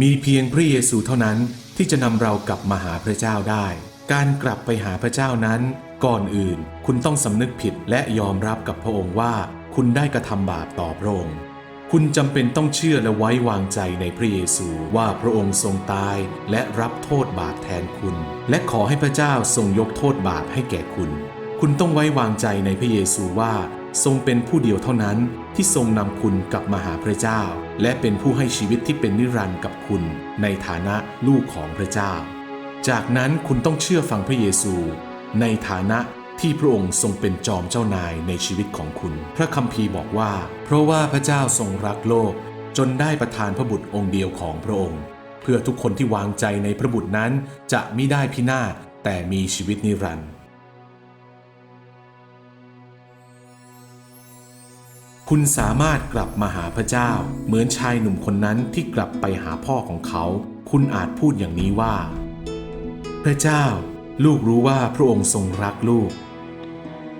มีเพียงพระเยซูเท่านั้นที่จะนำเรากลับมาหาพระเจ้าได้ การกลับไปหาพระเจ้านั้น ก่อนอื่น คุณต้องสำนึกผิดและยอมรับกับพระองค์ว่า คุณได้กระทำบาปต่อพระองค์คุณจำเป็นต้องเชื่อและไว้วางใจในพระเยซูว่าพระองค์ทรงตายและรับโทษบาปแทนคุณ และขอให้พระเจ้าทรงยกโทษบาปให้แก่คุณ คุณต้องไว้วางใจในพระเยซูว่า ทรงเป็นผู้เดียวเท่านั้นที่ทรงนำคุณกลับมาหาพระเจ้า และเป็นผู้ให้ชีวิตที่เป็นนิรันดร์กับคุณ ในฐานะลูกของพระเจ้า จากนั้นคุณต้องเชื่อฟังพระเยซู ในฐานะที่พระองค์ทรงเป็นจอมเจ้านายในชีวิตของคุณ พระคัมภีร์บอกว่า เพราะว่าพระเจ้าทรงรักโลก จนได้ประทานพระบุตรองค์เดียวของพระองค์ เพื่อทุกคนที่วางใจในพระบุตรนั้นจะไมิได้พินาศแต่มีชีวิตนิรันดร์ คุณสามารถกลับมาหาพระเจ้า เหมือนชายหนุ่มคนนั้นที่กลับไปหาพ่อของเขา คุณอาจพูดอย่างนี้ว่า พระเจ้า ลูกรู้ว่าพระองค์ทรงรักลูก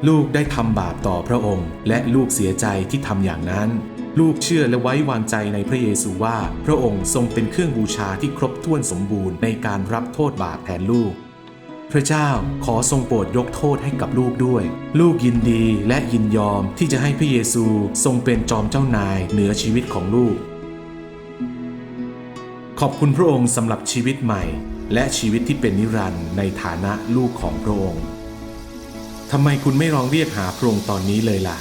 ลูกได้ทำบาปต่อพระองค์ และลูกเสียใจที่ทำอย่างนั้น ลูกเชื่อและไว้วางใจในพระเยซูว่า พระองค์ทรงเป็นเครื่องบูชาที่ครบถ้วนสมบูรณ์ในการรับโทษบาปแทนลูก พระเจ้าขอทรงโปรดยกโทษให้กับลูกด้วย ลูกยินดีและยินยอมที่จะให้พระเยซูทรงเป็นจอมเจ้านายเหนือชีวิตของลูก ขอบคุณพระองค์สำหรับชีวิตใหม่ และชีวิตที่เป็นนิรันดร์ในฐานะลูกของพระองค์ทำไมคุณไม่ลองเรียกหาพระองค์ตอนนี้เลยล่ะ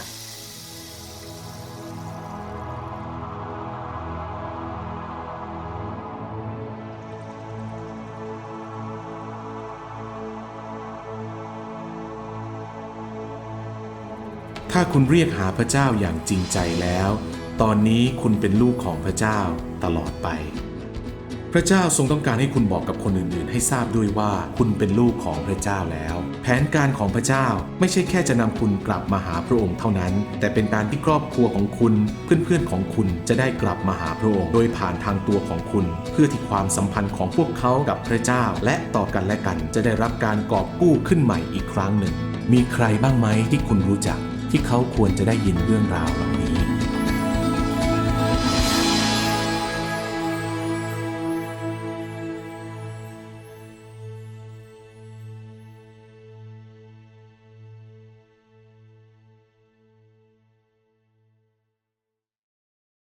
ถ้าคุณเรียกหาพระเจ้าอย่างจริงใจแล้ว ตอนนี้คุณเป็นลูกของพระเจ้าตลอดไป พระเจ้าทรงต้องการให้คุณบอกกับคนอื่นๆ ให้ทราบด้วยว่าคุณเป็นลูกของพระเจ้าแล้ว แผนการของพระเจ้าไม่ใช่แค่จะนำคุณกลับมาหาพระองค์เท่านั้น แต่เป็นการที่ครอบครัวของคุณ เพื่อนๆของคุณจะได้กลับมาหาพระองค์ โดยผ่านทางตัวของคุณ เพื่อที่ความสัมพันธ์ของพวกเขากับพระเจ้า และต่อกันและกันจะได้รับการกอบกู้ขึ้นใหม่อีกครั้งหนึ่ง มีใครบ้างไหมที่คุณรู้จัก ที่เขาควรจะได้ยินเรื่องราวเหล่านี้